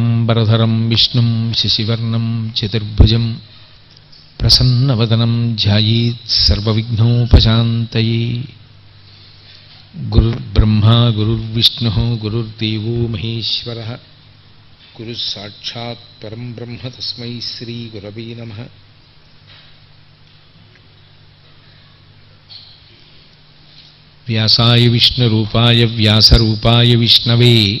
శుక్లాంబరధరం విష్ణుం శశివర్ణం చతుర్భుజం ప్రసన్నవదనం ధ్యాయేత్ సర్వవిఘ్నోపశాంతయే. గురుర్బ్రహ్మా గురుర్విష్ణు గురుర్దేవో మహేశ్వర. గురుः సాక్షాత్ పరం బ్రహ్మ తస్మై శ్రీ శ్రీగురవే నమ. వ్యాసాయ విష్ణురూపాయ వ్యాసరూపాయ విష్ణవే.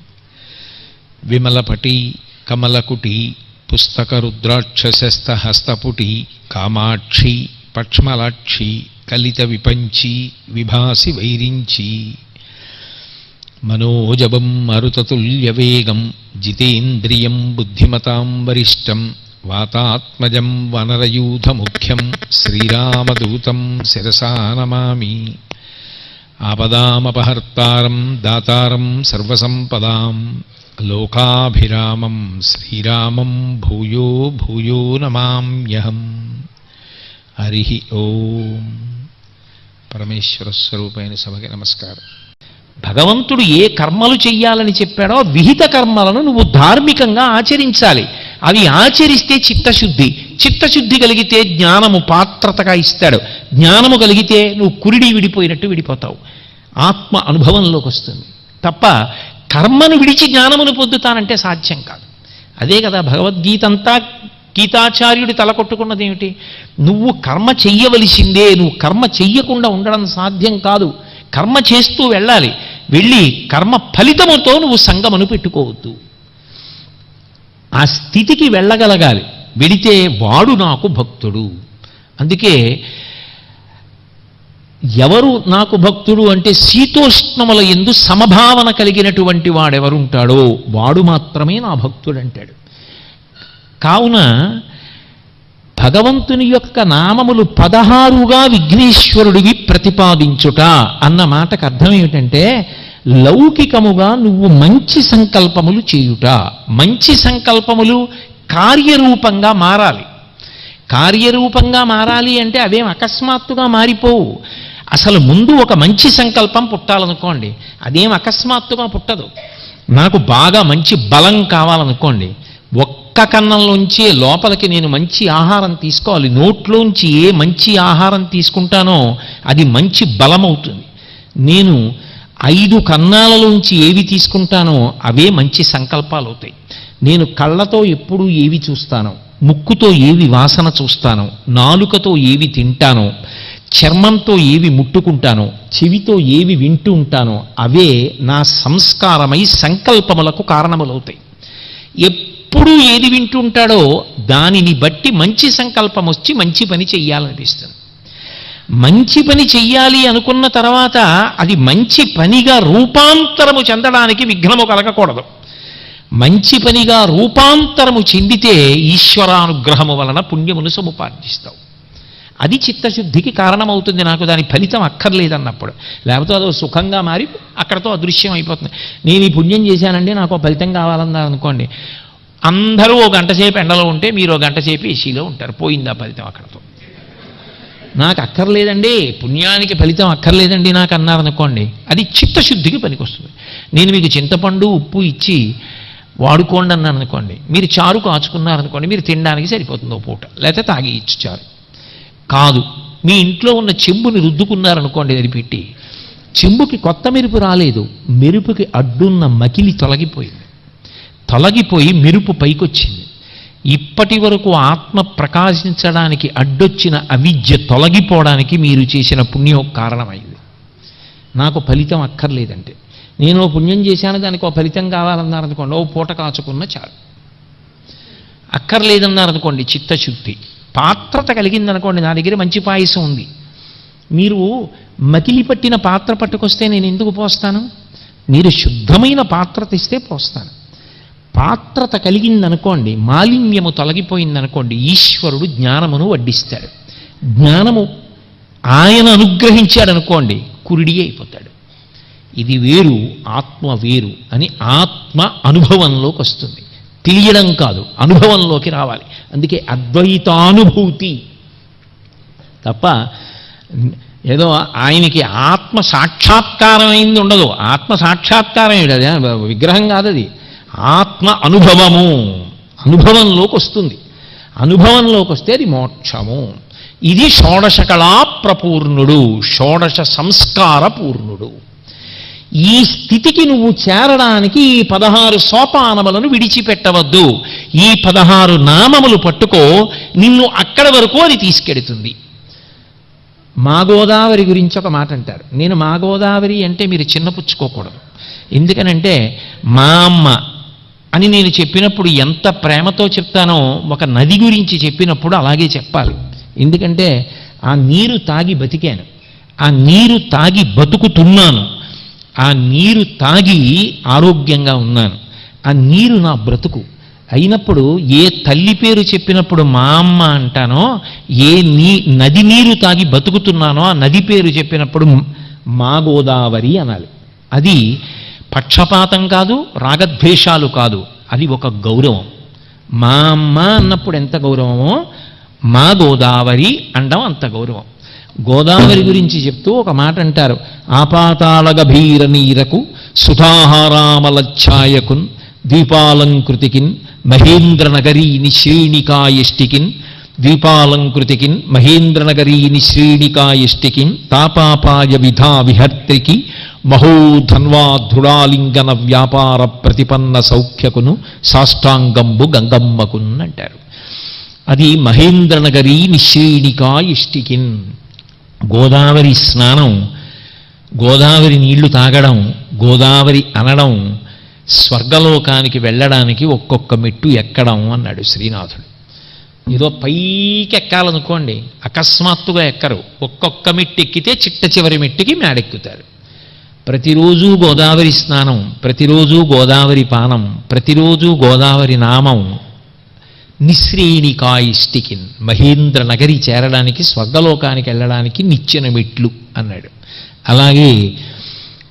విమలపటి కమలకుటి పుస్తకరుద్రాక్షసస్తహస్తపుటి కామాక్షి పక్ష్మలాక్షి కలిత విపంచి విభాసి వైరించి మనోజవం మరుతతుల్యవేగం జితేంద్రియం బుద్ధిమతాం వరిష్టం వాతాత్మజం వనరయూధముఖ్యం శ్రీరామదూతం శిరసా నమామి ఆపదామపహర్తారం దాతారం సర్వసంపదాం లోకాభిరామం శ్రీరామం భూయో భూయో నమామ్యహం. హరి ఓం. పరమేశ్వర స్వరూపైన సభకి నమస్కారం. భగవంతుడు ఏ కర్మలు చెయ్యాలని చెప్పాడో విహిత కర్మలను నువ్వు ధార్మికంగా ఆచరించాలి. అవి ఆచరిస్తే చిత్తశుద్ధి. చిత్తశుద్ధి కలిగితే జ్ఞానము పాత్రతగా ఇస్తాడు. జ్ఞానము కలిగితే నువ్వు కురిడి విడిపోయినట్టు విడిపోతావు. ఆత్మ అనుభవంలోకి వస్తుంది. తప్ప కర్మను విడిచి జ్ఞానమును పొందుతానంటే సాధ్యం కాదు. అదే కదా భగవద్గీత అంతా గీతాచార్యుడి తలకొట్టుకున్నది ఏమిటి? నువ్వు కర్మ చెయ్యవలసిందే నువ్వు కర్మ చెయ్యకుండా ఉండడం సాధ్యం కాదు. కర్మ చేస్తూ వెళ్ళాలి. వెళ్ళి కర్మ ఫలితముతో నువ్వు సంగమను పెట్టుకోవద్దు. ఆ స్థితికి వెళ్ళగలగాలి. వెడితే వాడు నాకు భక్తుడు. అందుకే ఎవరు నాకు భక్తుడు అంటే శీతోష్ణముల ఎందు సమభావన కలిగినటువంటి వాడెవరుంటాడో వాడు మాత్రమే నా భక్తుడు అంటాడు కావున భగవంతుని యొక్క నామములు పదహారుగా విఘ్నేశ్వరుడివి ప్రతిపాదించుట అన్న మాటకు అర్థం ఏమిటంటే లౌకికముగా నువ్వు మంచి సంకల్పములు చేయుట. మంచి సంకల్పములు కార్యరూపంగా మారాలి. కార్యరూపంగా మారాలి అంటే అవేం అకస్మాత్తుగా మారిపోవు. అసలు ముందు ఒక మంచి సంకల్పం పుట్టాలనుకోండి అదేం అకస్మాత్తుగా పుట్టదు. నాకు బాగా మంచి బలం కావాలనుకోండి ఒక్క కన్నంలోంచి లోపలికి నేను మంచి ఆహారం తీసుకోవాలి. నోట్లోంచి ఏ మంచి ఆహారం తీసుకుంటానో అది మంచి బలం అవుతుంది. నేను ఐదు కన్నాలలోంచి ఏవి తీసుకుంటానో అవే మంచి సంకల్పాలు అవుతాయి. నేను కళ్ళతో ఎప్పుడు ఏవి చూస్తానో? ముక్కుతో ఏవి వాసన చూస్తానో? నాలుకతో ఏవి తింటానో? చర్మంతో ఏవి ముట్టుకుంటానో చెవితో ఏవి వింటూ ఉంటానో అవే నా సంస్కారమై సంకల్పములకు కారణములవుతాయి. ఎప్పుడు ఏది వింటూ ఉంటాడో దానిని బట్టి మంచి సంకల్పం వచ్చి మంచి పని చెయ్యాలనిపిస్తుంది. మంచి పని చెయ్యాలి అనుకున్న తర్వాత అది మంచి పనిగా రూపాంతరము చెందడానికి విఘ్నము కలగకూడదు. మంచి పనిగా రూపాంతరము చెందితే ఈశ్వరానుగ్రహము వలన పుణ్యమును సముపార్జిస్తావు. అది చిత్తశుద్ధికి కారణమవుతుంది. నాకు దాని ఫలితం అక్కర్లేదన్నప్పుడు. లేకపోతే అదో సుఖంగా మారి అక్కడతో అదృశ్యం అయిపోతుంది. నేను ఈ పుణ్యం చేశానండి నాకు ఫలితం కావాలన్నారు అనుకోండి. అందరూ ఓ గంట సేపు ఎండలో ఉంటే మీరు ఓ గంట సేపు ఏసీలో ఉంటారు. పోయిందా ఫలితం అక్కడతో? నాకు అక్కర్లేదండి. పుణ్యానికి ఫలితం అక్కర్లేదండి నాకు అన్నారనుకోండి అది చిత్తశుద్ధికి పనికొస్తుంది. నేను మీకు చింతపండు ఉప్పు ఇచ్చి వాడుకోండి అన్నాను అనుకోండి. మీరు చారు కాచుకున్నారనుకోండి మీరు తినడానికి సరిపోతుంది ఓ పూట. లేకపోతే తాగి ఇచ్చు చారు. కాదు. మీ ఇంట్లో ఉన్న చెంబుని రుద్దుకున్నారనుకోండి అది పెట్టి చెంబుకి కొత్త మెరుపు రాలేదు. మెరుపుకి అడ్డున్న మకిలి తొలగిపోయింది. తొలగిపోయి మెరుపు పైకొచ్చింది. ఇప్పటి వరకు ఆత్మ ప్రకాశించడానికి అడ్డొచ్చిన అవిద్య తొలగిపోవడానికి మీరు చేసిన పుణ్యం కారణమైంది. నాకు ఫలితం అక్కర్లేదంటే. నేను ఓ పుణ్యం చేశాను దానికి ఓ ఫలితం కావాలన్నారనుకోండి ఓ పూట కాచుకున్న చాలు. అక్కర్లేదన్నారనుకోండి చిత్తశుద్ధి. పాత్రత కలిగిందనుకోండి నా దగ్గర మంచి పాయసం ఉంది. మీరు మకిలి పట్టిన పాత్ర పట్టుకొస్తే నేను ఎందుకు పోస్తాను? మీరు శుద్ధమైన పాత్ర తెస్తే పోస్తాను. పాత్రత కలిగిందనుకోండి మాలిన్యము తొలగిపోయిందనుకోండి ఈశ్వరుడు జ్ఞానమును వడ్డిస్తాడు. జ్ఞానము ఆయన అనుగ్రహించాడనుకోండి కురిడి అయిపోతాడు. ఇది వేరు ఆత్మ వేరు అని ఆత్మ అనుభవంలోకి వస్తుంది. తెలియడం కాదు అనుభవంలోకి రావాలి. అందుకే అద్వైతానుభూతి. తప్ప ఏదో ఆయనకి ఆత్మ సాక్షాత్కారం అయింది ఉండదు. ఆత్మ సాక్షాత్కారం అది విగ్రహం కాదు అది. ఆత్మ అనుభవము. అనుభవంలోకి వస్తుంది. అనుభవంలోకి వస్తే అది మోక్షము. ఇది షోడశ కళా ప్రపూర్ణుడు షోడశ సంస్కార పూర్ణుడు ఈ స్థితికి నువ్వు చేరడానికి ఈ పదహారు సోపానములను విడిచిపెట్టవద్దు. ఈ పదహారు నామములు పట్టుకో నిన్ను అక్కడ వరకు అది తీసుకెడుతుంది. మా గోదావరి గురించి ఒక మాట అంటారు. నేను మా గోదావరి అంటే మీరు చిన్నపుచ్చుకోకూడదు ఎందుకనంటే మా అమ్మ అని నేను చెప్పినప్పుడు ఎంత ప్రేమతో చెప్తానో ఒక నది గురించి చెప్పినప్పుడు అలాగే చెప్పాలి. ఎందుకంటే ఆ నీరు తాగి బతికాను. ఆ నీరు తాగి బతుకుతున్నాను. ఆ నీరు తాగి ఆరోగ్యంగా ఉన్నాను. ఆ నీరు నా బ్రతుకు. అయినప్పుడు ఏ తల్లి పేరు చెప్పినప్పుడు మా అమ్మ అంటానో ఏ నీ నది నీరు తాగి బతుకుతున్నానో ఆ నది పేరు చెప్పినప్పుడు మా గోదావరి అనాలి. అది పక్షపాతం కాదు రాగద్వేషాలు కాదు. అది ఒక గౌరవం. మా అమ్మ అన్నప్పుడు ఎంత గౌరవమో మా గోదావరి అండం అంత గౌరవం. గోదావరి గురించి చెప్తూ ఒక మాట అంటారు. ఆపాతాళ గభీర నీరకు సుధాహారామలఛాయకున్ ద్వీపాలంకృతికిన్ మహేంద్రనగరీని శ్రేణికాయష్టికిన్ ద్వీపాలంకృతికిన్ మహేంద్రనగరీని శ్రేణికాయష్టికిన్ తాపాపాయ విధా విహర్త్రికి మహోధన్వాధుడాలింగన వ్యాపార ప్రతిపన్న సౌఖ్యకును సాష్టాంగంబు గంగమ్మకున్ అంటారు. అది మహేంద్రనగరీ నిశ్రేణికా ఇష్టికిన్ గోదావరి స్నానం గోదావరి నీళ్ళు తాగడం గోదావరి అనడం స్వర్గలోకానికి వెళ్ళడానికి ఒక్కొక్క మెట్టు ఎక్కడం అన్నాడు శ్రీనాథుడు. ఏదో పైకి ఎక్కాలనుకోండి అకస్మాత్తుగా ఎక్కరు. ఒక్కొక్క మెట్టు ఎక్కితే చిట్ట చివరి మెట్టుకి మేడెక్కుతారు. ప్రతిరోజు గోదావరి స్నానం ప్రతిరోజు గోదావరి పానం ప్రతిరోజు గోదావరి నామం నిశ్రేణికాయిష్టికిన్ మహేంద్ర నగరి చేరడానికి స్వర్గలోకానికి వెళ్ళడానికి నిచ్చెన మెట్లు అన్నాడు. అలాగే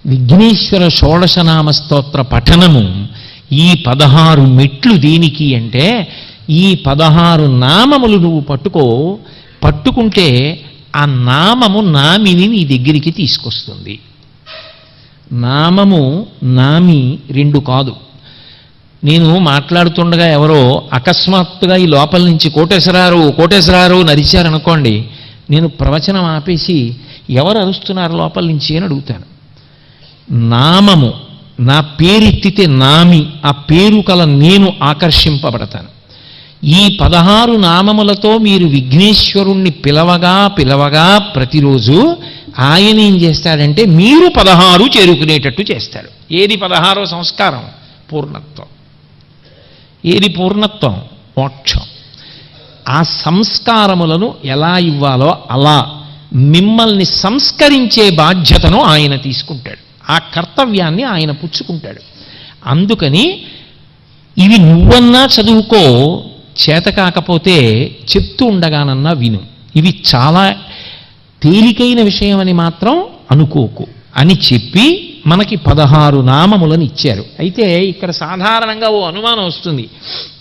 విఘ్నేశ్వర షోడశనామ స్తోత్ర పఠనము ఈ పదహారు మెట్లు దేనికి అంటే ఈ పదహారు నామములు నువ్వు పట్టుకో పట్టుకుంటే ఆ నామము నామిని నీ దగ్గరికి తీసుకొస్తుంది. నామము నామి రెండు కాదు. నేను మాట్లాడుతుండగా ఎవరో అకస్మాత్తుగా ఈ లోపల నుంచి కోటేశ్వరారు కోటేశ్వరారు నరిచారనుకోండి నేను ప్రవచనం ఆపేసి ఎవరు అరుస్తున్నారు లోపల నుంచి అని అడుగుతాను. నామము నా పేరెత్తితే నామి ఆ పేరు కల నేను ఆకర్షింపబడతాను. ఈ పదహారు నామములతో మీరు విఘ్నేశ్వరుణ్ణి పిలవగా పిలవగా ప్రతిరోజు ఆయన ఏం చేస్తాడంటే మీరు పదహారు చేరుకునేటట్టు చేస్తాడు ఏది పదహారో సంస్కారం? పూర్ణత్వం. ఏది పూర్ణత్వం? మోక్షం. ఆ సంస్కారములను ఎలా ఇవ్వాలో అలా మిమ్మల్ని సంస్కరించే బాధ్యతను ఆయన తీసుకుంటాడు. ఆ కర్తవ్యాన్ని ఆయన పుచ్చుకుంటాడు. అందుకని ఇవి నువ్వన్నా చదువుకో చేత కాకపోతే చెప్తూ ఉండగానన్నా విను. ఇవి చాలా తేలికైన విషయం అని మాత్రం అనుకోకు. అని చెప్పి మనకి పదహారు నామములను ఇచ్చారు. అయితే ఇక్కడ సాధారణంగా ఓ అనుమానం వస్తుంది.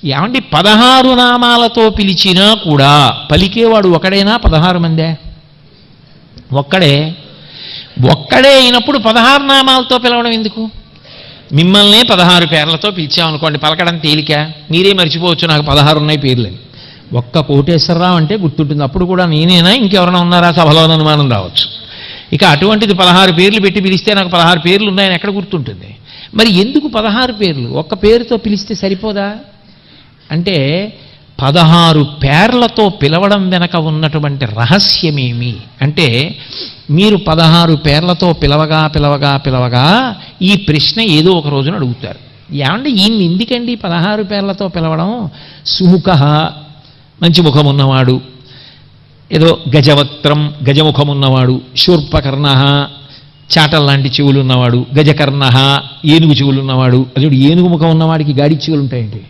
ఏమండి పదహారు నామాలతో పిలిచినా కూడా పలికేవాడు ఒకడైనా? పదహారు మందే? ఒక్కడే. ఒక్కడే అయినప్పుడు పదహారు నామాలతో పిలవడం ఎందుకు? మిమ్మల్నే పదహారు పేర్లతో పిలిచామనుకోండి పలకడం తేలిక. మీరే మర్చిపోవచ్చు నాకు పదహారు ఉన్నాయి పేర్లని ఒక్క కోటేశ్వరరావు అంటే గుర్తుంటుంది. అప్పుడు కూడా నేనేనా? ఇంకెవరైనా ఉన్నారా? సభలో అనుమానం రావచ్చు. ఇక అటువంటిది పదహారు పేర్లు పెట్టి పిలిస్తే నాకు పదహారు పేర్లు ఉన్నాయని ఎక్కడ గుర్తుంటుంది? మరి ఎందుకు పదహారు పేర్లు? ఒక్క పేరుతో పిలిస్తే సరిపోదా? అంటే పదహారు పేర్లతో పిలవడం వెనక ఉన్నటువంటి రహస్యమేమి? అంటే మీరు పదహారు పేర్లతో పిలవగా పిలవగా పిలవగా ఈ ప్రశ్న ఏదో ఒక రోజున అడుగుతారు. ఏమంటే ఈయన ఎందుకండి పదహారు పేర్లతో పిలవడం? సుముఖ మంచి ముఖం ఉన్నవాడు. ఏదో గజవక్త్రం గజముఖం ఉన్నవాడు శూర్పకర్ణ చాటల్ లాంటి చెవులు ఉన్నవాడు గజకర్ణ ఏనుగు చెవులు ఉన్నవాడు అదే ఏనుగు ముఖం ఉన్నవాడికి గాడి చెవులు ఉంటాయండి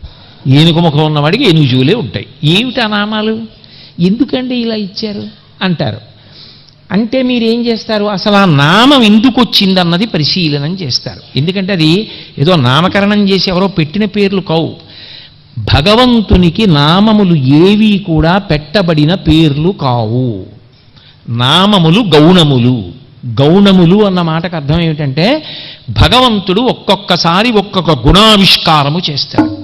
ఏనుగు ముఖం ఉన్నవాడికి ఏనుగు చెవులే ఉంటాయి. ఏమిటి ఆ నామాలు? ఎందుకండి ఇలా ఇచ్చారు? అంటారు. అంటే మీరు ఏం చేస్తారు? అసలు ఆ నామం ఎందుకు వచ్చిందన్నది పరిశీలనం చేస్తారు. ఎందుకంటే అది ఏదో నామకరణం చేసి ఎవరో పెట్టిన పేర్లు కావు. భగవంతునికి నామములు ఏవి కూడా పెట్టబడిన పేర్లు కావు. నామములు గౌణములు. గౌణములు అన్న మాటకు అర్థం ఏమిటంటే భగవంతుడు ఒక్కొక్కసారి ఒక్కొక్క గుణావిష్కారము చేస్తాడు.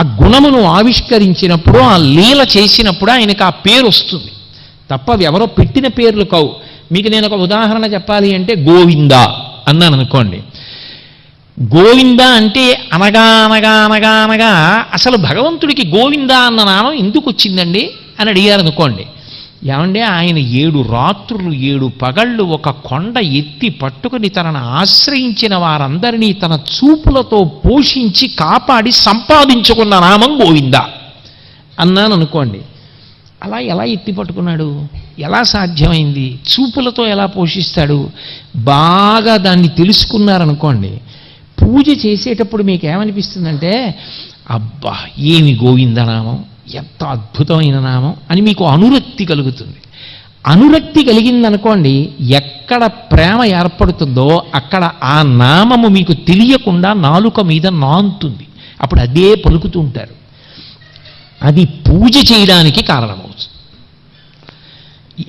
ఆ గుణమును ఆవిష్కరించినప్పుడు ఆ లీల చేసినప్పుడు ఆయనకు ఆ పేరు వస్తుంది. తప్ప ఎవరో పెట్టిన పేర్లు కావు. మీకు నేను ఒక ఉదాహరణ చెప్పాలి అంటే గోవింద అన్నాను అనుకోండి. గోవింద అంటే అనగా అనగా అనగా అనగా అసలు భగవంతుడికి గోవింద అన్న నామం ఎందుకు వచ్చిందండి అని అడిగారు అనుకోండి ఏమంటే ఆయన ఏడు రాత్రులు ఏడు పగళ్ళు ఒక కొండ ఎత్తి పట్టుకుని తనను ఆశ్రయించిన వారందరినీ తన చూపులతో పోషించి కాపాడి సంపాదించుకున్న నామం గోవింద అన్నాను అనుకోండి అలా ఎలా ఎత్తి పట్టుకున్నాడు? ఎలా సాధ్యమైంది? చూపులతో ఎలా పోషిస్తాడు? బాగా దాన్ని తెలుసుకున్నారనుకోండి. పూజ చేసేటప్పుడు మీకు ఏమనిపిస్తుందంటే అబ్బా ఏమి గోవిందనామం ఎంత అద్భుతమైన నామం అని మీకు అనురక్తి కలుగుతుంది. అనురక్తి కలిగిందనుకోండి ఎక్కడ ప్రేమ ఏర్పడుతుందో అక్కడ ఆ నామము మీకు తెలియకుండా నాలుక మీద నాంతుంది. అప్పుడు అదే పలుకుతూ ఉంటారు. అది పూజ చేయడానికి కారణమవుతుంది.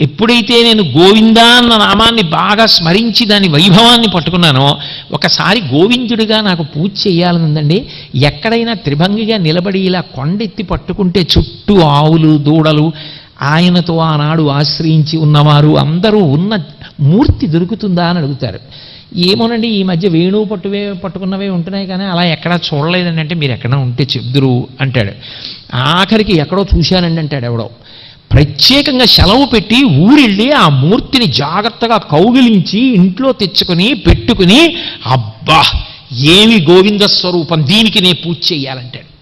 ఎప్పుడైతే నేను గోవిందా అన్న నామాన్ని బాగా స్మరించి దాని వైభవాన్ని పట్టుకున్నానో ఒకసారి గోవిందుడిగా నాకు పూజ చేయాలని ఉందండి ఎక్కడైనా త్రిభంగిగా నిలబడి ఇలా కొండెత్తి పట్టుకుంటే చుట్టూ ఆవులు దూడలు ఆయనతో ఆనాడు ఆశ్రయించి ఉన్నవారు అందరూ ఉన్న మూర్తి దొరుకుతుందా అని అడుగుతారు. ఏమోనండి ఈ మధ్య వేణువు పట్టువే పట్టుకున్నవే ఉంటున్నాయి కానీ అలా ఎక్కడా చూడలేదండి అంటే మీరు ఎక్కడ ఉంటే చెప్దురు అంటాడు. ఆఖరికి ఎక్కడో చూశానండి అంటాడు ఎవడో. ప్రత్యేకంగా సెలవు పెట్టి ఊరెళ్ళి ఆ మూర్తిని జాగ్రత్తగా కౌగిలించి ఇంట్లో తెచ్చుకుని పెట్టుకుని అబ్బా ఏమి గోవింద స్వరూపం దీనికి నేను పూజ చేయాలంటాడు.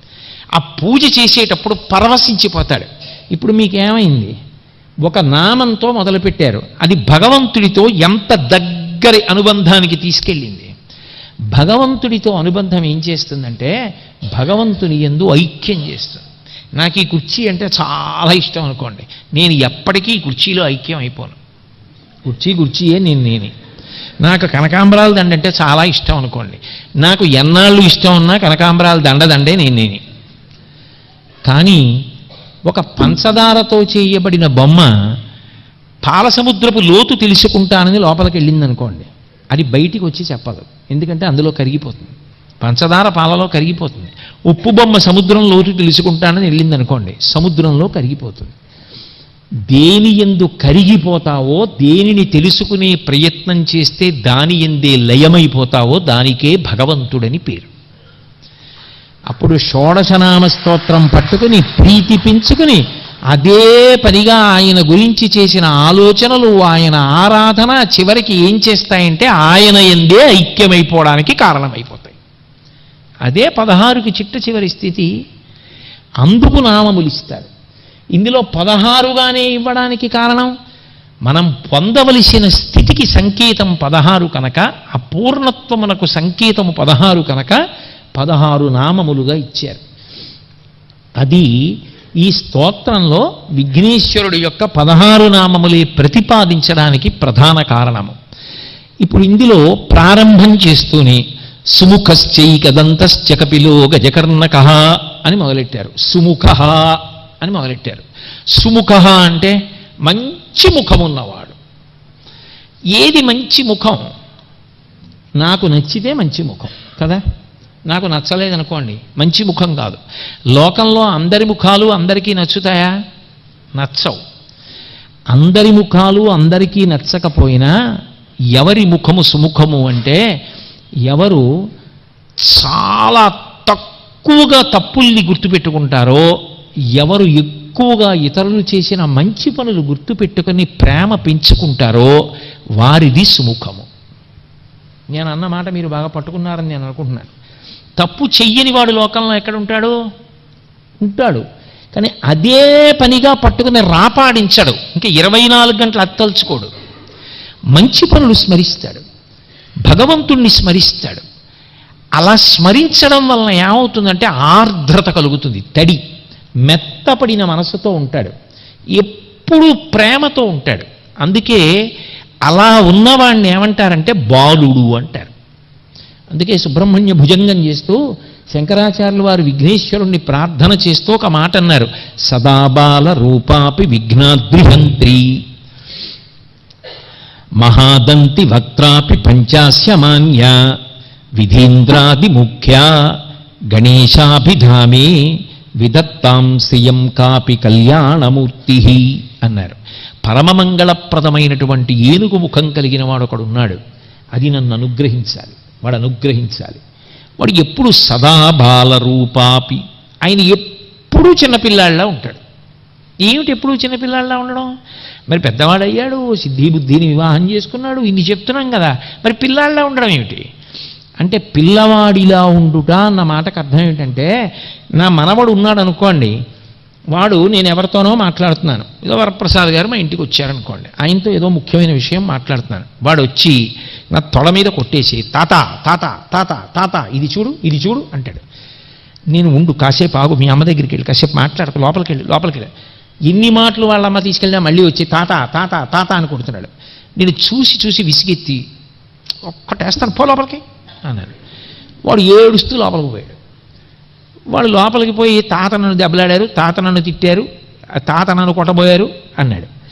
ఆ పూజ చేసేటప్పుడు పరవశించిపోతాడు. ఇప్పుడు మీకేమైంది? ఒక నామంతో మొదలుపెట్టారు. అది భగవంతుడితో ఎంత దగ్గరి అనుబంధానికి తీసుకెళ్ళింది? భగవంతుడితో అనుబంధం ఏం చేస్తుందంటే భగవంతుని ఎందు ఐక్యం చేస్తుంది. నాకు ఈ కుర్చీ అంటే చాలా ఇష్టం అనుకోండి. నేను ఎప్పటికీ ఈ కుర్చీలో ఐక్యం అయిపోను. కుర్చీ కుర్చీయే నేను నేనే. నాకు కనకాంబరాల దండ అంటే చాలా ఇష్టం అనుకోండి. నాకు ఎన్నాళ్ళు ఇష్టం ఉన్నా కనకాంబరాల దండ దండే నేను నేనే. కానీ ఒక పంచదారతో చేయబడిన బొమ్మ పాలసముద్రపు లోతు తెలుసుకుంటానని లోపలికి వెళ్ళింది అనుకోండి అది బయటికి వచ్చి చెప్పదు. ఎందుకంటే అందులో కరిగిపోతుంది. పంచదార పాలలో కరిగిపోతుంది. ఉప్పు బొమ్మ సముద్రం లోతు తెలుసుకుంటానని వెళ్ళింది అనుకోండి సముద్రంలో కరిగిపోతుంది. దేని ఎందు కరిగిపోతావో దేనిని తెలుసుకునే ప్రయత్నం చేస్తే దాని ఎందే లయమైపోతావో దానికే భగవంతుడని పేరు. అప్పుడు షోడశనామ స్తోత్రం పట్టుకుని ప్రీతి పెంచుకుని అదే పనిగా ఆయన గురించి చేసిన ఆలోచనలు ఆయన ఆరాధన చివరికి ఏం చేస్తాయంటే ఆయన ఎందే ఐక్యమైపోవడానికి కారణమైపోతాయి. అదే పదహారుకి చిట్ట చివరి స్థితి అందుకు నామములు ఇస్తారు. ఇందులో పదహారుగానే ఇవ్వడానికి కారణం మనం పొందవలసిన స్థితికి సంకేతం పదహారు కనుక అపూర్ణత్వమునకు సంకేతము పదహారు కనుక పదహారు నామములుగా ఇచ్చారు. అది ఈ స్తోత్రంలో విఘ్నేశ్వరుడు యొక్క పదహారు నామములే ప్రతిపాదించడానికి ప్రధాన కారణము. ఇప్పుడు ఇందులో ప్రారంభం చేస్తూనే సుముఖశ్చైకదంతశ్చ కపిలో గజకర్ణక అని మొదలెట్టారు. సుముఖ అని మొదలెట్టారు. సుముఖ అంటే మంచి ముఖమున్నవాడు. ఏది మంచి ముఖం? నాకు నచ్చితే మంచి ముఖం కదా? నాకు నచ్చలేదనుకోండి మంచి ముఖం కాదు. లోకంలో అందరి ముఖాలు అందరికీ నచ్చుతాయా? నచ్చవు. అందరి ముఖాలు అందరికీ నచ్చకపోయినా ఎవరి ముఖము సుముఖము అంటే ఎవరు చాలా తక్కువగా తప్పుల్ని గుర్తుపెట్టుకుంటారో ఎవరు ఎక్కువగా ఇతరులు చేసిన మంచి పనులు గుర్తుపెట్టుకుని ప్రేమ పెంచుకుంటారో వారిది సుముఖము. నేను అన్న మాట మీరు బాగా పట్టుకున్నారని నేను అనుకుంటున్నాను. తప్పు చెయ్యని వాడు లోకంలో ఎక్కడ ఉంటాడు? ఉంటాడు. కానీ అదే పనిగా పట్టుకుని రాపాడించడు. ఇంకా ఇరవై నాలుగు గంటలు అత్తల్చుకోడు. మంచి పనులు స్మరిస్తాడు. భగవంతుణ్ణి స్మరిస్తాడు. అలా స్మరించడం వలన ఏమవుతుందంటే ఆర్ద్రత కలుగుతుంది. తడి మెత్తపడిన మనసుతో ఉంటాడు. ఎప్పుడూ ప్రేమతో ఉంటాడు. అందుకే అలా ఉన్నవాడిని ఏమంటారంటే బాలుడు అంటారు. అందుకే సుబ్రహ్మణ్య భుజంగం చేస్తూ శంకరాచార్యులు వారు విఘ్నేశ్వరుణ్ణి ప్రార్థన చేస్తూ ఒక మాట అన్నారు. సదాబాల రూపాపి విఘ్నాద్రిహంత్రి. మహాదంతి వక్త్రాపి పంచాస్యమాన్య విధీంద్రాది ముఖ్య గణేశాభిధామే విదత్తాం సియం కాపి కళ్యాణమూర్తి అన్నారు. పరమమంగళప్రదమైనటువంటి ఏనుగు ముఖం కలిగిన వాడు ఒకడున్నాడు అది నన్ను అనుగ్రహించాలి. వాడు అనుగ్రహించాలి. వాడు ఎప్పుడు సదా బాలరూపాపి. ఆయన ఎప్పుడూ చిన్నపిల్లాళ్ళ ఉంటాడు. ఏమిటి ఎప్పుడు చిన్నపిల్లాళ్ళ ఉండడం? మరి పెద్దవాడు అయ్యాడు సిద్ధి బుద్ధిని వివాహం చేసుకున్నాడు ఇన్ని చెప్తున్నాం కదా. మరి పిల్లాళ్ళ ఉండడం ఏమిటి? అంటే పిల్లవాడిలా ఉండుట అన్న మాటకు అర్థం ఏంటంటే నా మనవడు ఉన్నాడు అనుకోండి వాడు నేను ఎవరితోనో మాట్లాడుతున్నాను. ఏదో వరప్రసాద్ గారు మా ఇంటికి వచ్చారనుకోండి ఆయనతో ఏదో ముఖ్యమైన విషయం మాట్లాడుతున్నాను. వాడు వచ్చి నా తొడ మీద కొట్టేసి తాత తాత తాత తాత ఇది చూడు ఇది చూడు అంటాడు. నేను ఉండు కాసేపు ఆగు మీ అమ్మ దగ్గరికి వెళ్ళి కాసేపు మాట్లాడక లోపలికి వెళ్ళి లోపలికి వెళ్ళి ఎన్ని మాటలు వాళ్ళ అమ్మ తీసుకెళ్ళినా మళ్ళీ వచ్చి తాత తాత తాత అని కొడుతున్నాడు. నేను చూసి చూసి విసిగెత్తి ఒక్కటేస్తాను పో లోపలికి అన్నాడు. వాడు ఏడుస్తూ లోపలికి పోయాడు. వాడు లోపలికి పోయి తాత నన్ను దెబ్బలాడారు తాత నన్ను తిట్టారు ఆ తాత నన్ను కొట్టబోయారు అన్నాడు.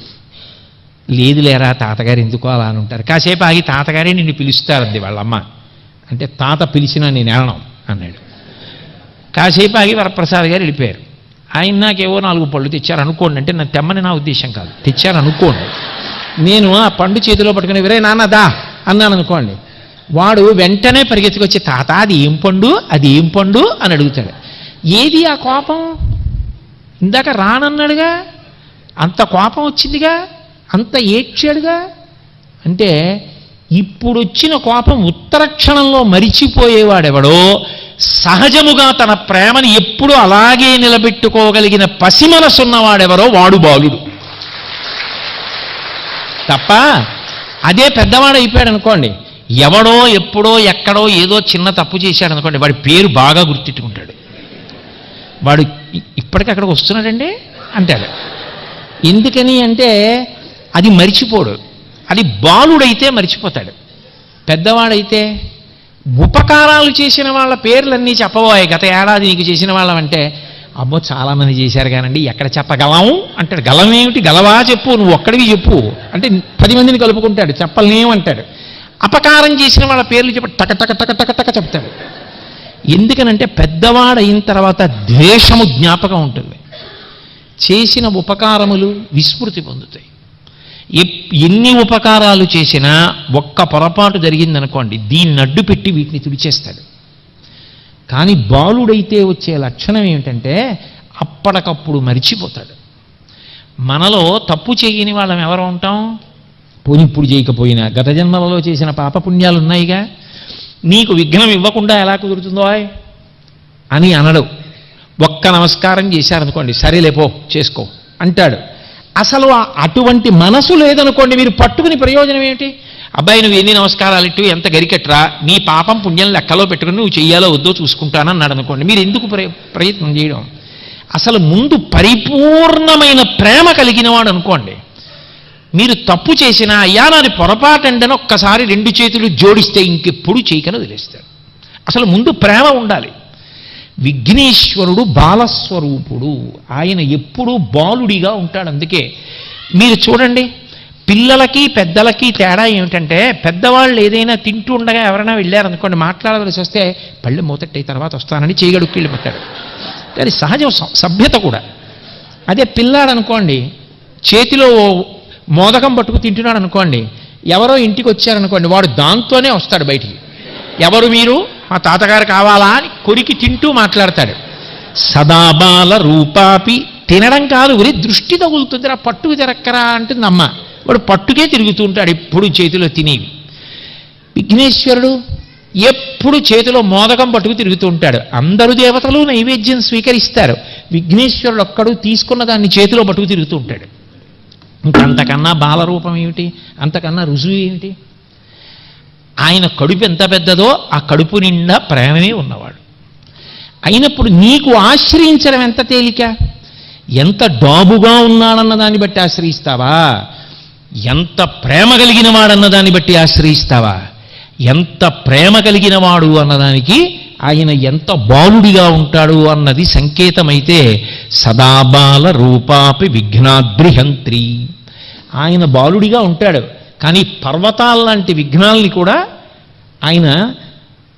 లేదు లేరా తాతగారు ఎందుకు అలా అని ఉంటారు? కాసేపు ఆగి తాతగారే నిన్ను పిలుస్తారంది వాళ్ళమ్మ. అంటే తాత పిలిచినా నేను వెళ్ళను అన్నాడు. కాసేపు ఆగి వరప్రసాద్ గారు వెళ్ళిపోయారు. ఆయన నాకేవో నాలుగు పళ్ళు తెచ్చారు అనుకోండి అంటే నా తెమ్మని నా ఉద్దేశం కాదు. తెచ్చారు అనుకోండి నేను ఆ పండు చేతిలో పట్టుకుని విరే నాన్నదా అన్నాను అనుకోండి. వాడు వెంటనే పరిగెత్తుకొచ్చి తాత అది ఏం పండు? అది ఏం పండు? అని అడుగుతాడు. ఏది ఆ కోపం? ఇందాక రానన్నాడుగా? అంత కోపం వచ్చిందిగా? అంత ఏడ్చాడుగా? అంటే ఇప్పుడు వచ్చిన కోపం ఉత్తర క్షణంలో మరిచిపోయేవాడెవడో సహజముగా తన ప్రేమని ఎప్పుడు అలాగే నిలబెట్టుకోగలిగిన పసిమనసున్నవాడెవరో వాడు బాలుడు. తప్ప అదే పెద్దవాడు అయిపోయాడు అనుకోండి ఎవడో ఎప్పుడో ఎక్కడో ఏదో చిన్న తప్పు చేశాడు అనుకోండి వాడి పేరు బాగా గుర్తిట్టుకుంటాడు వాడు ఇప్పటికీ ఇప్పటికి అక్కడికి వస్తున్నాడండి? అంటాడు. ఎందుకని అంటే అది మరిచిపోడు. అది బాలుడైతే మరిచిపోతాడు. పెద్దవాడైతే ఉపకారాలు చేసిన వాళ్ళ పేర్లన్నీ చెప్పబోయాయి గత ఏడాది నీకు చేసిన వాళ్ళమంటే అమ్మో చాలామంది చేశారు కానండి ఎక్కడ చెప్పగలం? అంటాడు. గలమేమిటి? గలవా చెప్పు నువ్వు ఒక్కడివి చెప్పు. అంటే పది మందిని కలుపుకుంటాడు చెప్పలేమంటాడు. అపకారం చేసిన వాళ్ళ పేర్లు చెప్ప టక టక టక టక టక చెప్తాడు. ఎందుకనంటే పెద్దవాడైన తర్వాత ద్వేషము జ్ఞాపకం ఉంటుంది. చేసిన ఉపకారములు విస్మృతి పొందుతాయి. ఎన్ని ఉపకారాలు చేసినా ఒక్క పొరపాటు జరిగిందనుకోండి దీన్ని అడ్డు పెట్టి వీటిని తుడిచేస్తాడు. కానీ బాలుడైతే వచ్చే లక్షణం ఏమిటంటే అప్పటికప్పుడు మరిచిపోతాడు. మనలో తప్పు చేయని వాళ్ళం ఎవరు ఉంటాం? పోని ఇప్పుడు చేయకపోయినా గత జన్మలలో చేసిన పాపపుణ్యాలు ఉన్నాయిగా నీకు విఘ్నం ఇవ్వకుండా ఎలా కుదురుతుందో అని అనడు. ఒక్క నమస్కారం చేశారనుకోండి సరేలేపో చేసుకో అంటాడు. అసలు అటువంటి మనసు లేదనుకోండి మీరు పట్టుకుని ప్రయోజనం ఏమిటి? అబ్బాయి నువ్వు ఎన్ని నమస్కారాలు ఇట్టు ఎంత గరికెట్రా నీ పాపం పుణ్యం లెక్కలో పెట్టుకుని నువ్వు చెయ్యాలో వద్దో చూసుకుంటానన్నాడు అనుకోండి మీరు ఎందుకు ప్రయత్నం చేయడం? అసలు ముందు పరిపూర్ణమైన ప్రేమ కలిగినవాడు అనుకోండి మీరు తప్పు చేసినా అయ్యా నాది పొరపాటండని ఒక్కసారి రెండు చేతులు జోడిస్తే ఇంకెప్పుడు చేయకని వదిలేస్తాడు అసలు ముందు ప్రేమ ఉండాలి. విఘ్నేశ్వరుడు బాలస్వరూపుడు. ఆయన ఎప్పుడూ బాలుడిగా ఉంటాడు. అందుకే మీరు చూడండి పిల్లలకి పెద్దలకి తేడా ఏమిటంటే పెద్దవాళ్ళు ఏదైనా తింటూ ఉండగా ఎవరైనా వెళ్ళారనుకోండి మాట్లాడవలసి వస్తే పళ్ళు మూతట్టయి తర్వాత వస్తానని చేయగడుక్కి వెళ్ళిపోతాడు అది సహజం సభ్యత కూడా. అదే పిల్లాడు అనుకోండి చేతిలో మోదకం పట్టుకు తింటున్నాడు అనుకోండి ఎవరో ఇంటికి వచ్చారనుకోండి వాడు దాంతోనే వస్తాడు బయటికి. ఎవరు మీరు? మా తాతగారు కావాలా అని కొరికి తింటూ మాట్లాడతాడు. సదాబాల రూపాపి తినడం కాదు ఒరే దృష్టి తగులుతుందిరా పట్టుకు తిరక్కరా అంటుంది అమ్మ. వాడు పట్టుకే తిరుగుతూ ఉంటాడు ఎప్పుడు చేతిలో తినేవి. విఘ్నేశ్వరుడు ఎప్పుడు చేతిలో మోదకం పట్టుకు తిరుగుతూ ఉంటాడు. అందరు దేవతలు నైవేద్యం స్వీకరిస్తారు. విఘ్నేశ్వరుడు ఒక్కడు తీసుకున్న దాన్ని చేతిలో పట్టుకు తిరుగుతూ ఉంటాడు. ఇంకంతకన్నా బాలరూపం ఏమిటి? అంతకన్నా రుజువు ఏమిటి? ఆయన కడుపు ఎంత పెద్దదో ఆ కడుపు నిండా ప్రేమమే ఉన్నవాడు. అయినప్పుడు నీకు ఆశ్రయించడం ఎంత తేలిక? ఎంత డాబుగా ఉన్నాడన్న దాన్ని బట్టి ఆశ్రయిస్తావా? ఎంత ప్రేమ కలిగిన వాడన్న దాన్ని బట్టి ఆశ్రయిస్తావా? ఎంత ప్రేమ కలిగిన వాడు అన్నదానికి ఆయన ఎంత బాలుడిగా ఉంటాడు అన్నది సంకేతమైతే సదాబాల రూపాపి విఘ్నాద్రిహంత్రి. ఆయన బాలుడిగా ఉంటాడు. కానీ పర్వతాల లాంటి విఘ్నాల్ని కూడా ఆయన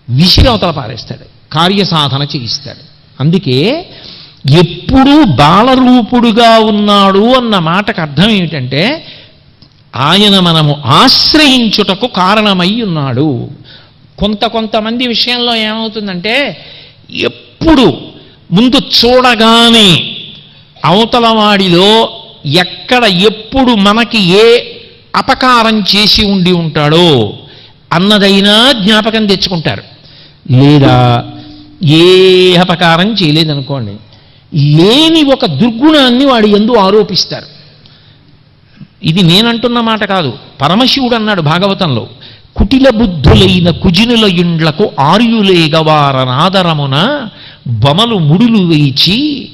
విసిరి అవతల పారేస్తాడు. కార్యసాధన చేయిస్తాడు. అందుకే ఎప్పుడూ బాలరూపుడుగా ఉన్నాడు అన్న మాటకు అర్థం ఏమిటంటే ఆయన మనము ఆశ్రయించుటకు కారణమై ఉన్నాడు. కొంత కొంతమంది విషయంలో ఏమవుతుందంటే ఎప్పుడు ముందు చూడగానే అవతలవాడిలో ఎక్కడ ఎప్పుడు మనకి ఏ అపకారం చేసి ఉండి ఉంటాడో అన్నదైనా జ్ఞాపకం తెచ్చుకుంటారు. లేదా ఏ అపకారం చేయలేదనుకోండి లేని ఒక దుర్గుణాన్ని వాడి ఎందు ఆరోపిస్తారు. ఇది నేనంటున్న మాట కాదు. పరమశివుడు అన్నాడు భాగవతంలో కుటిల బుద్ధులైన కుజినుల ఇండ్లకు ఆర్యులేగవారనాదరమున బమలు ముడులు వేచి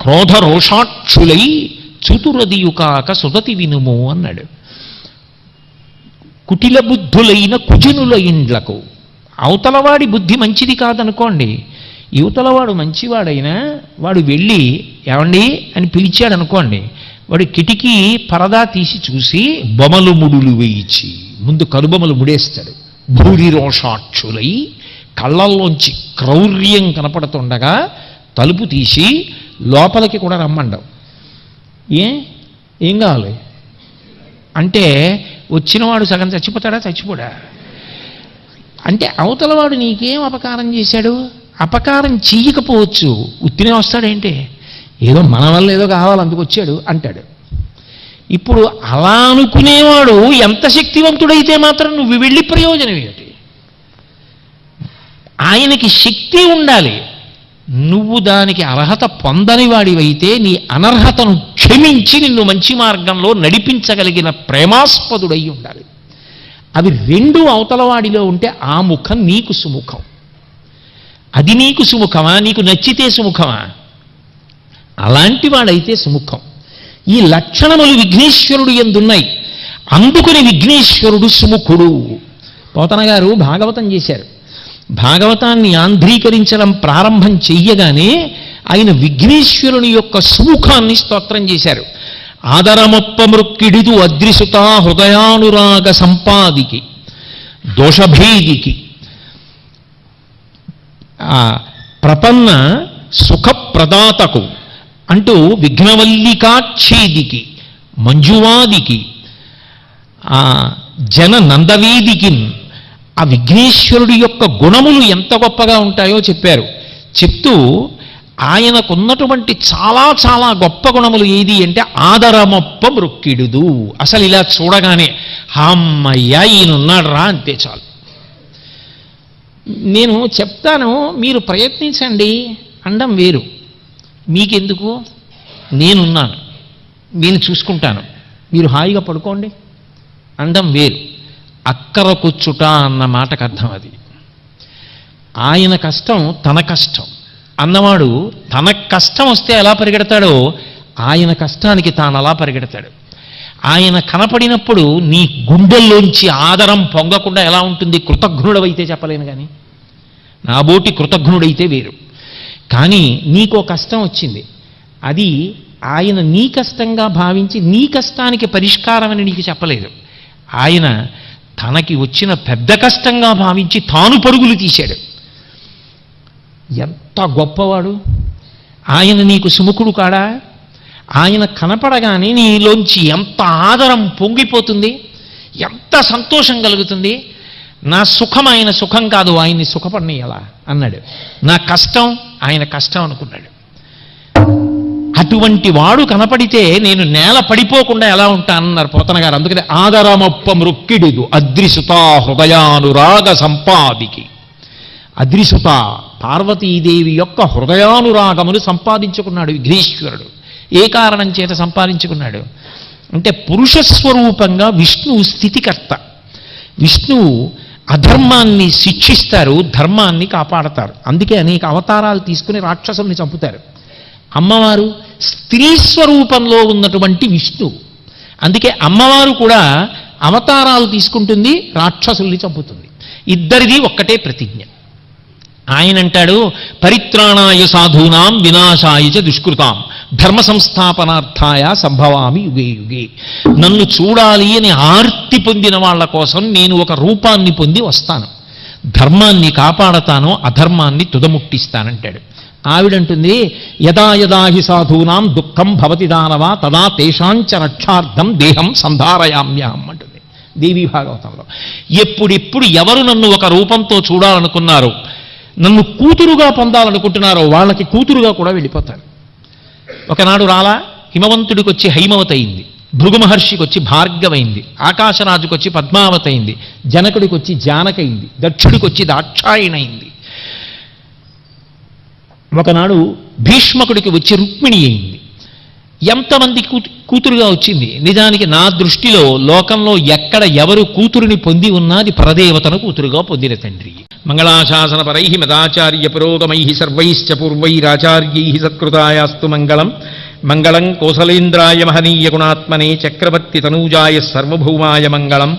క్రోధ రోషాక్షులై చతురదియుకాక సుదతి వినుము అన్నాడు. కుటిల బుద్ధులైన కుజనుల ఇండ్లకు అవతలవాడి బుద్ధి మంచిది కాదనుకోండి. యువతలవాడు మంచివాడైనా వాడు వెళ్ళి ఏమండి అని పిలిచాడు అనుకోండి వాడు కిటికీ పరదా తీసి చూసి బొమలు ముడులు వేయించి ముందు కనుబొమలు ముడేస్తాడు. భూరి రోషాక్షులై కళ్ళల్లోంచి క్రౌర్యం కనపడుతుండగా తలుపు తీసి లోపలికి కూడా రమ్మండవు ఏ? ఏం కావాలి? అంటే వచ్చినవాడు సగం చచ్చిపోతాడా? చచ్చిపోడా? అంటే అవతలవాడు నీకేం అపకారం చేశాడు? అపకారం చెయ్యకపోవచ్చు ఉత్తినే వస్తాడేంటి? ఏదో మన వల్ల ఏదో కావాలి అందుకు వచ్చాడు అంటాడు. ఇప్పుడు అలా అనుకునేవాడు ఎంత శక్తివంతుడైతే మాత్రం నువ్వు వెళ్ళి ప్రయోజనం ఏమిటి? ఆయనకి శక్తి ఉండాలి. నువ్వు దానికి అర్హత పొందని వాడివైతే నీ అనర్హతను క్షమించి నిన్ను మంచి మార్గంలో నడిపించగలిగిన ప్రేమాస్పదుడై ఉండాలి. అవి రెండు అవతలవాడిలో ఉంటే ఆ ముఖం నీకు సుముఖం. అది నీకు సుముఖమా? నీకు నచ్చితే సుముఖమా? అలాంటి వాడైతే సుముఖం. ఈ లక్షణములు విఘ్నేశ్వరుడు ఎందున్నాయి? అందుకుని విఘ్నేశ్వరుడు సుముఖుడు. పోతన గారు భాగవతం చేశారు. భాగవతాన్ని ఆంధ్రీకరించడం ప్రారంభం చెయ్యగానే ఆయన విఘ్నేశ్వరుని యొక్క సుముఖాన్ని స్తోత్రం చేశారు. ఆదరమొప్ప మృక్కిడిదు అద్రిసుత హృదయానురాగ సంపాదికి దోషభేదికి. ఆ ప్రపన్న సుఖప్రదాతకు అంటూ విఘ్నవల్లికాచ్ఛేదికి మంజువాదికి ఆ జన నందవేదికి ఆ విఘ్నేశ్వరుడి యొక్క గుణములు ఎంత గొప్పగా ఉంటాయో చెప్పారు. చెప్తూ ఆయనకున్నటువంటి చాలా చాలా గొప్ప గుణములు ఏది అంటే ఆదరమొప్ప మృక్కిడుదు. అసలు ఇలా చూడగానే అమ్మయ్యా ఈయనున్నాడు రా అంతే చాలు. నేను చెప్తాను మీరు ప్రయత్నించండి. అండం వేరు. మీకెందుకు? నేనున్నాను. నేను చూసుకుంటాను. మీరు హాయిగా పడుకోండి. అండం వేరు. అక్కర కూర్చుట అన్న మాటకు అర్థం అది. ఆయన కష్టం తన కష్టం. అన్నవాడు తన కష్టం వస్తే ఎలా పరిగెడతాడో ఆయన కష్టానికి తాను అలా పరిగెడతాడు. ఆయన కనపడినప్పుడు నీ గుండెల్లోంచి ఆదరం పొంగకుండా ఎలా ఉంటుంది? కృతజ్ఞుడవైతే చెప్పలేను కానీ నాబోటి కృతజ్ఞుడైతే వేరు. కానీ నీకో కష్టం వచ్చింది. అది ఆయన నీ కష్టంగా భావించి నీ కష్టానికి పరిష్కారం అని నీకు చెప్పలేదు. ఆయన తనకి వచ్చిన పెద్ద కష్టంగా భావించి తాను పరుగులు తీశాడు. ఎంత గొప్పవాడు. ఆయన నీకు సుముఖుడు కాడా? ఆయన కనపడగానే నీలోంచి ఎంత ఆదరం పొంగిపోతుంది? ఎంత సంతోషం కలుగుతుంది? నా సుఖం ఆయన సుఖం కాదు ఆయన్ని సుఖపడినయ్యలా అన్నాడు. నా కష్టం ఆయన కష్టం అనుకున్నాడు. అటువంటి వాడు కనపడితే నేను నేల పడిపోకుండా ఎలా ఉంటానన్నారు పోతన గారు. అందుకని ఆదరమొప్ప మృక్కిడిదు అద్రిసుతా హృదయానురాగ సంపాదికి. అద్రిసుత పార్వతీదేవి యొక్క హృదయానురాగమును సంపాదించుకున్నాడు విఘ్నేశ్వరుడు. ఏ కారణం చేత సంపాదించుకున్నాడు? అంటే పురుష స్వరూపంగా విష్ణువు స్థితికర్త. విష్ణువు అధర్మాన్ని శిక్షిస్తారు ధర్మాన్ని కాపాడతారు. అందుకే అనేక అవతారాలు తీసుకుని రాక్షసుల్ని చంపుతారు. అమ్మవారు స్త్రీ స్వరూపంలో ఉన్నటువంటి విష్ణువు అందుకే అమ్మవారు కూడా అవతారాలు తీసుకుంటుంది రాక్షసుల్ని చంపుతుంది. ఇద్దరిది ఒక్కటే ప్రతిజ్ఞ. ఆయన అంటాడు పరిత్రాణాయ సాధూనాం వినాశాయ చ దుష్కృతాం. ధర్మ సంస్థాపనార్థాయ సంభవామి యుగే యుగే. నన్ను చూడాలి అని ఆర్తి పొందిన వాళ్ళ కోసం నేను ఒక రూపాన్ని పొంది వస్తాను. ధర్మాన్ని కాపాడతాను అధర్మాన్ని తుదముట్టిస్తానంటాడు. ఆవిడంటుంది యదా యదా హి సాధూనాం దుఃఖం భవతి దానవా తదా తేషాంచ రక్షార్థం దేహం సంధారయామ్యహం అంటుంది. దేవీ భాగవతంలో. ఎప్పుడెప్పుడు ఎవరు నన్ను ఒక రూపంతో చూడాలనుకున్నారు నన్ను కూతురుగా పొందాలనుకుంటున్నారో వాళ్ళకి కూతురుగా కూడా వెళ్ళిపోతారు. ఒకనాడు రాలా హిమవంతుడికి వచ్చి హైమవత అయింది భృగు మహర్షికి వచ్చి భార్గవైంది ఆకాశరాజుకి వచ్చి అయింది జనకుడికి వచ్చి జానకైంది దక్షుడికి వచ్చి దాక్షాయణైంది ఒకనాడు భీష్మకుడికి వచ్చి రుక్మిణి అయింది. ఎంతమంది కూతురుగా వచ్చింది? నిజానికి నా దృష్టిలో లోకంలో ఎక్కడ ఎవరు కూతురుని పొంది ఉన్నది పరదేవతను కూతురుగా పొందిన తండ్రి. మంగళాశాసన పరై మదాచార్య పురోగమై సర్వైశ్చ పూర్వైరాచార్యై సత్కృతాయాస్తు మంగళం. మంగళం కోసలేంద్రాయ మహనీయ గుణాత్మనే చక్రవర్తి తనూజాయ సర్వభౌమాయ మంగళం.